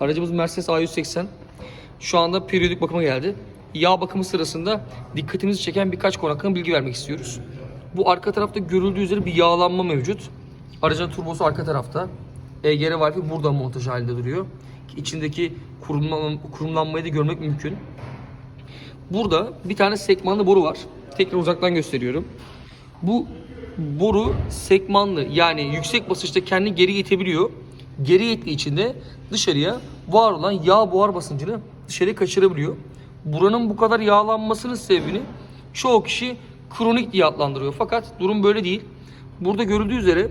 Aracımız Mercedes A180. Şu anda periyodik bakıma geldi. Yağ bakımı sırasında dikkatimizi çeken birkaç konu hakkında bilgi vermek istiyoruz. Bu arka tarafta görüldüğü üzere bir yağlanma mevcut. Aracın turbosu arka tarafta. EGR valfi burada montaj halinde duruyor. İçindeki kurumlan- kurumlanmayı da görmek mümkün. Burada bir tane sekmanlı boru var. Tekrar uzaktan gösteriyorum. Bu boru sekmanlı yani yüksek basınçta kendini geri itebiliyor. Geri ittiği için de dışarıya var olan yağ buhar basıncını dışarıya kaçırabiliyor. Buranın bu kadar yağlanmasının sebebini çoğu kişi kronik diye adlandırıyor. Fakat durum böyle değil. Burada görüldüğü üzere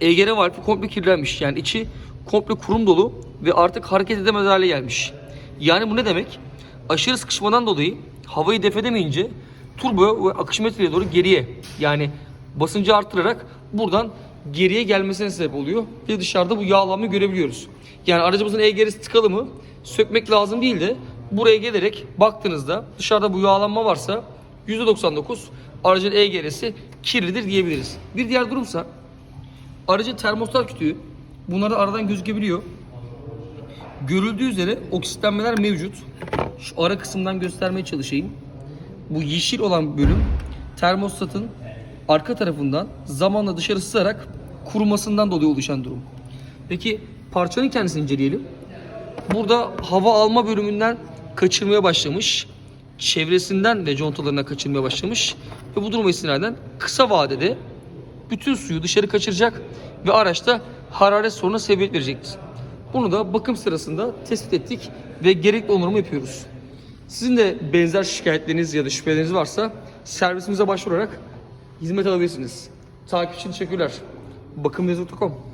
EGR valfi komple kirlenmiş. Yani içi komple kurum dolu ve artık hareket edemez hale gelmiş. Yani bu ne demek? Aşırı sıkışmadan dolayı havayı def edemeyince turbo ve akış metreye doğru geriye yani basıncı arttırarak buradan geriye gelmesine sebep oluyor. Ve dışarıda bu yağlanmayı görebiliyoruz. Yani aracımızın EGR'si tıkalı mı sökmek lazım değil de buraya gelerek baktığınızda dışarıda bu yağlanma varsa %99 aracın EGR'si kirlidir diyebiliriz. Bir diğer durumsa Aracın termostat kütüğü bunları aradan gözükebiliyor. Görüldüğü üzere oksitlenmeler mevcut. Şu ara kısımdan göstermeye çalışayım. Bu yeşil olan bölüm termostatın arka tarafından zamanla dışarı sızarak kurumasından dolayı oluşan durum. Peki parçanın kendisini inceleyelim. Burada hava alma bölümünden kaçırmaya başlamış. Çevresinden de contalarına kaçırmaya başlamış. Ve bu duruma istinaden kısa vadede bütün suyu dışarı kaçıracak ve araçta hararet sorununa sebebiyet verecektir. Bunu da bakım sırasında tespit ettik ve gerekli onurumu yapıyoruz. Sizin de benzer şikayetleriniz ya da şüpheleriniz varsa servisimize başvurarak hizmet alabilirsiniz. Takip için teşekkürler. Bakımvezir.com